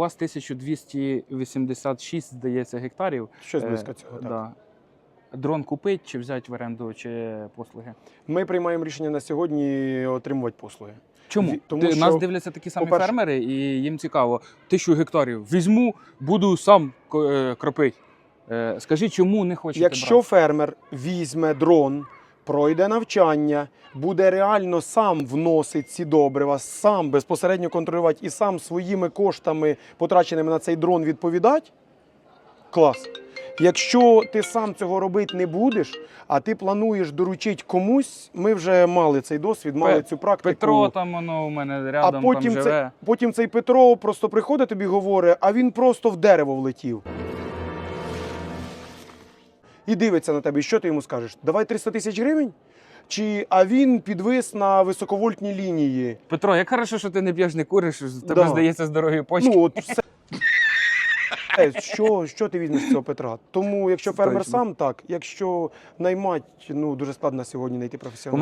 У вас 1286, здається, гектарів. Щось Е, близько цього. Так. Да. Дрон купить чи взяти в оренду, чи послуги? Ми приймаємо рішення на сьогодні отримувати послуги. Чому? Тому Ти, що, нас дивляться такі самі по-перше- фермери, і їм цікаво. Тисячу гектарів візьму, буду сам е, кропити. Е, Скажи, чому не хочете Якщо брати? фермер візьме дрон, пройде навчання, буде реально сам вносити ці добрива, сам безпосередньо контролювати і сам своїми коштами, потраченими на цей дрон, відповідати, клас. Якщо ти сам цього робити не будеш, а ти плануєш доручити комусь, ми вже мали цей досвід, мали цю практику. Петро там воно у мене а потім, там це, живе. потім цей Петро просто приходить тобі говорить, а він просто в дерево влетів. І дивиться на тебе, і що ти йому скажеш? Давай 300 тисяч гривень? Чи а він підвис на високовольтні лінії? Петро, як хорошо, що ти не п'єш, не куриш, з тебе Да. здається здорові почки. Ну от все. Е, Що, що ти візьмеш з цього Петра? Тому, якщо фермер Точно. сам так, якщо наймать, ну дуже складно сьогодні знайти професіонала.